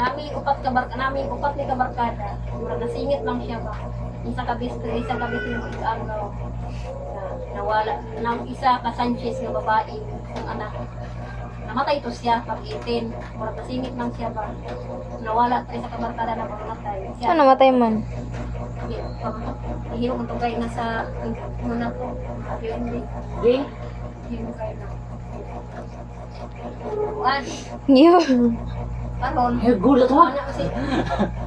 Nami upat ka barka, nami upat ni kabarkada. Mura nasingit lang siya ba. Isa ka bis, isa ka bis ng isang na nawala. Nang isa ka Sanchez nga babae, ang anak. Namatay to siya pag 18. Mura nasingit lang siya ba. Nawala tayo sa kabarkada na pagmatay. Siya, Ano namatay man? Ihiro kong tugay na sa muna ko. Yun, hindi. Di? Ihiro kayo na. Kuan, Yun. Karon, Eh, gulat ha. anak kasi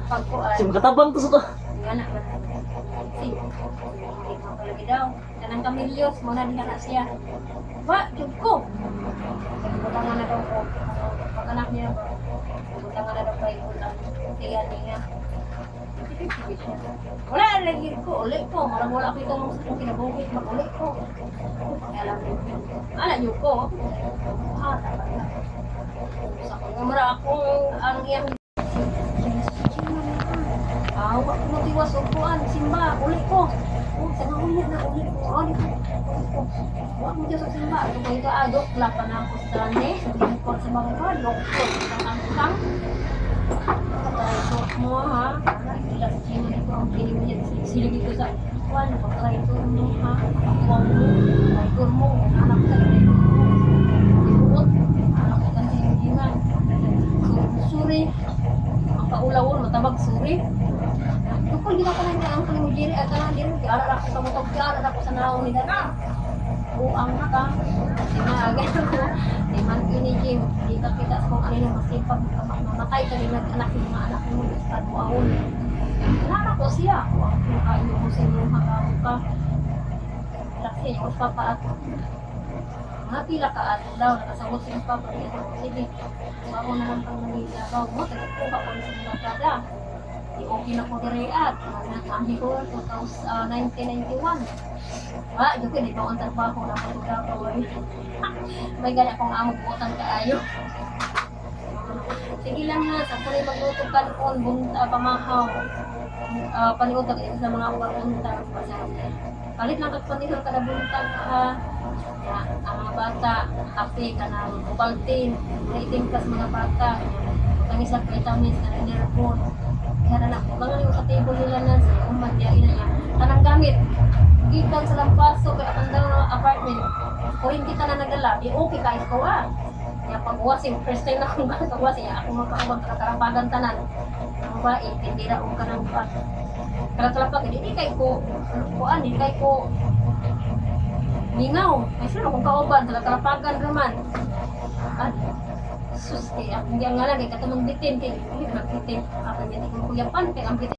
pagkuan. Si makatabang to sa to. Nga na, si, hindi ko palagi daw. Kanang kamilyos, muna din na siya. Ba, jud ko. Butangan na daw ko. Pag anak niya ba, butangan na daw kayo utang. Kaya niya. Wala lagi ko, uli ko. Wala wala ako itong sa kong kinabungkit, mag-uli ko. Kaya alam niyo. Alam niyo ko. Ah, dapat na. Sa kong mara akong ang iyang Ah, wa ko matiwas simba, uli ko. Oh, sa uli na uli ko. Uli ko. Mo simba. Ko ito adok lapan ako sa dane. Sa tingkod sa mga ka, doktor ang angkang. Patay ko mo ha. Ila sa sino nito ang pinimit. Silig ito sa kuan, patay ko mo ha. Kuwan mo. Patay ko mo. Anak sa ito. Ibuot. Anak ko kasi hindi man. Suri. Ang matabag suri. Kapag gina ka lang ang kalimong diri at kanang diri di ara ako sa mutog di ara ako sa naon ni dana. Buang na ka. Di maaga ko. Di man kini Jim. Di ka kita sa kung ano masipag mamatay ka ng anak yung mga anak mo sa. Nana ko siya. Kung kayo mo sa inyong hakaw ka. Yung papa at mga pila ka at daw nakasabot sa iyong papa. Sige. Bago na lang kang nangilabaw mo. Tagapuha ka sa mga kada. Di okay na ko diri at nakahi ko 1991. Wa, di ko di ba ang trabaho na ko da ko. May gaya akong amo buotan kaayo. Sige lang na, sa kuni magluto kan on bunta pamahaw. Uh, paniutag ito sa mga unta Palit lang kag panihon kada buntag ang mga bata, api kanang ubaltin, rating plus mga bata. Ang isa vitamins na nireport. Kaya na mga yung sa table nila na sa umat niya ina niya. Tanang gamit. Gikan sa lampaso kay ang daw apartment. O hindi kita na nagdala, di okay ka ikaw ah. Kaya pag uwasin, first time na akong gagawasin, ako magkakabang kakarapagan tanan. Ang bae, hindi na akong kanang pa. Kalakalapag, hindi kay ko, kuan, hindi kay ko Ningaw, may sila kung kauban, kalakalapaggan raman. At, sus, kaya, hindi ang nga lang, kaya katamang bitin, kaya, hindi na bitin. Ako, hindi ko kuyapan, kaya ang bitin.